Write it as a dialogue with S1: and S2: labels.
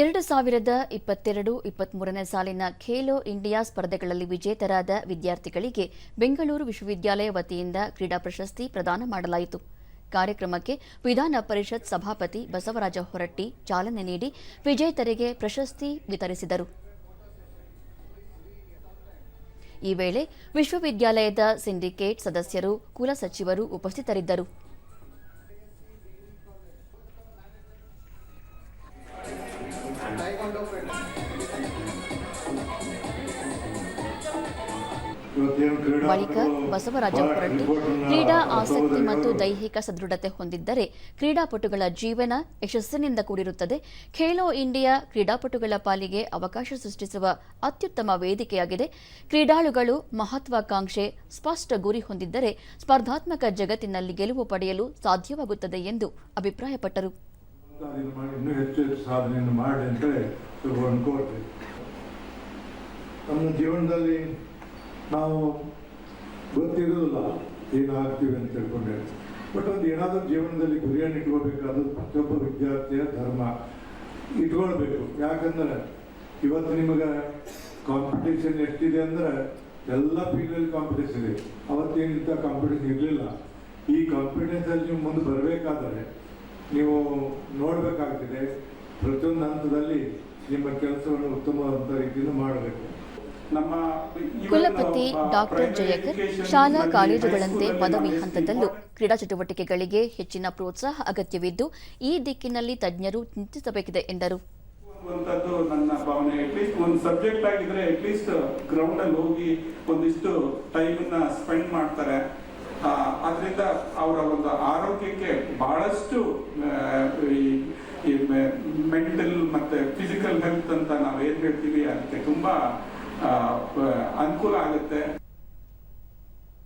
S1: ಎರಡು ಸಾವಿರದ ಇಪ್ಪತ್ತೆರಡು ಇಪ್ಪತ್ಮೂರನೇ ಸಾಲಿನ ಖೇಲೋ ಇಂಡಿಯಾ ಸ್ಪರ್ಧೆಗಳಲ್ಲಿ ವಿಜೇತರಾದ ವಿದ್ಯಾರ್ಥಿಗಳಿಗೆ ಬೆಂಗಳೂರು ವಿಶ್ವವಿದ್ಯಾಲಯ ವತಿಯಿಂದ ಕ್ರೀಡಾ ಪ್ರಶಸ್ತಿ ಪ್ರದಾನ ಮಾಡಲಾಯಿತು. ಕಾರ್ಯಕ್ರಮಕ್ಕೆ ವಿಧಾನ ಪರಿಷತ್ ಸಭಾಪತಿ ಬಸವರಾಜ ಹೊರಟ್ಟಿ ಚಾಲನೆ ನೀಡಿ ವಿಜೇತರಿಗೆ ಪ್ರಶಸ್ತಿ ವಿತರಿಸಿದರು. ಈ ವೇಳೆ ವಿಶ್ವವಿದ್ಯಾಲಯದ ಸಿಂಡಿಕೇಟ್ ಸದಸ್ಯರು ಕುಲಸಚಿವರು ಉಪಸ್ಥಿತರಿದ್ದರು. ಬಳಿಕ ಬಸವರಾಜ ಹೊರಟ್ಟಿ ಕ್ರೀಡಾ ಆಸಕ್ತಿ ಮತ್ತು ದೈಹಿಕ ಸದೃಢತೆ ಹೊಂದಿದ್ದರೆ ಕ್ರೀಡಾಪಟುಗಳ ಜೀವನ ಯಶಸ್ಸಿನಿಂದ ಕೂಡಿರುತ್ತದೆ. ಖೇಲೋ ಇಂಡಿಯಾ ಕ್ರೀಡಾಪಟುಗಳ ಪಾಲಿಗೆ ಅವಕಾಶ ಸೃಷ್ಟಿಸುವ ಅತ್ಯುತ್ತಮ ವೇದಿಕೆಯಾಗಿದೆ. ಕ್ರೀಡಾಳುಗಳು ಮಹತ್ವಾಕಾಂಕ್ಷೆ ಸ್ಪಷ್ಟ ಗುರಿ ಹೊಂದಿದ್ದರೆ ಸ್ಪರ್ಧಾತ್ಮಕ ಜಗತ್ತಿನಲ್ಲಿ ಗೆಲುವು ಪಡೆಯಲು ಸಾಧ್ಯವಾಗುತ್ತದೆ ಎಂದು ಅಭಿಪ್ರಾಯಪಟ್ಟರು.
S2: ಸಾಧನೆ ಮಾಡಿ, ಇನ್ನೂ ಹೆಚ್ಚು ಹೆಚ್ಚು ಸಾಧನೆಯನ್ನು ಮಾಡಿ ಅಂತೇಳಿ ಅನ್ಕೋತೀವಿ ನಮ್ಮ ಜೀವನದಲ್ಲಿ ನಾವು ಗೊತ್ತಿರೋದಿಲ್ಲ ಏನಾಗ್ತೀವಿ ಅಂತ ತಿಳ್ಕೊಂಡೆ ಬಟ್ ಒಂದು ಏನಾದರೂ ಜೀವನದಲ್ಲಿ ಗುರಿಯನ್ನು ಇಟ್ಕೋಬೇಕಾದ್ರೆ ಪ್ರತಿಯೊಬ್ಬ ವಿದ್ಯಾರ್ಥಿಯ ಧರ್ಮ. ಇಟ್ಕೊಳ್ಬೇಕು. ಯಾಕಂದ್ರೆ ಇವತ್ತು ನಿಮಗೆ ಕಾಂಪಿಟೇಷನ್ ಎಷ್ಟಿದೆ ಅಂದ್ರೆ ಎಲ್ಲ ಫೀಲ್ಡಲ್ಲಿ ಕಾಂಪಿಟೇಷನ್ ಇದೆ. ಅವತ್ತೇನಿಂತ ಕಾಂಪಿಟೇಷನ್ ಇರಲಿಲ್ಲ. ಈ ಕಾಂಪಿಟೇಷನ್ ಅಲ್ಲಿ ನೀವು ಮುಂದೆ ಬರಬೇಕಾದ್ರೆ ನೀವು ನೋಡಬೇಕಾಗ್ತದೆ ಪ್ರತಿಯೊಂದು ಹಂತದಲ್ಲಿ ನಿಮ್ಮ ಕೆಲಸವನ್ನು ಉತ್ತಮವಾದಂಥ ರೀತಿಯಿಂದ ಮಾಡಬೇಕು.
S3: ನಮ್ಮ
S1: ಕುಲಪತಿ ಡಾಕ್ಟರ್ ಜಯಕರ್ ಶಾಲಾ ಕಾಲೇಜುಗಳಂತೆ ಪದವಿ ಹಂತದಲ್ಲೂ ಕ್ರೀಡಾ ಚಟುವಟಿಕೆಗಳಿಗೆ ಹೆಚ್ಚಿನ ಪ್ರೋತ್ಸಾಹ ಅಗತ್ಯವಿದ್ದು ಈ ದಿಕ್ಕಿನಲ್ಲಿ ತಜ್ಞರು ಚಿಂತಿಸಬೇಕಿದೆ ಎಂದರು.
S3: ನನ್ನ ಭಾವನೆ. ಅಟ್ಲೀಸ್ಟ್ ಒಂದು ಸಬ್ಜೆಕ್ಟ್ ಆಗಿದ್ರೆ ಅಟ್ಲೀಸ್ಟ್ ಗ್ರೌಂಡ್ ಅಲ್ಲಿ ಹೋಗಿ ಒಂದಿಷ್ಟು ಟೈಮ್ ಸ್ಪೆಂಡ್ ಮಾಡ್ತಾರೆ. ಅದರಿಂದ ಅವರ ಒಂದು ಆರೋಗ್ಯಕ್ಕೆ ಬಹಳಷ್ಟು ಮೆಂಟಲ್ ಮತ್ತೆ ಫಿಸಿಕಲ್ ಹೆಲ್ತ್ ಅಂತ ನಾವು ಏನು ಹೇಳ್ತೀವಿ ಅದಕ್ಕೆ ತುಂಬಾ ಅನುಕೂಲ ಆಗುತ್ತೆ.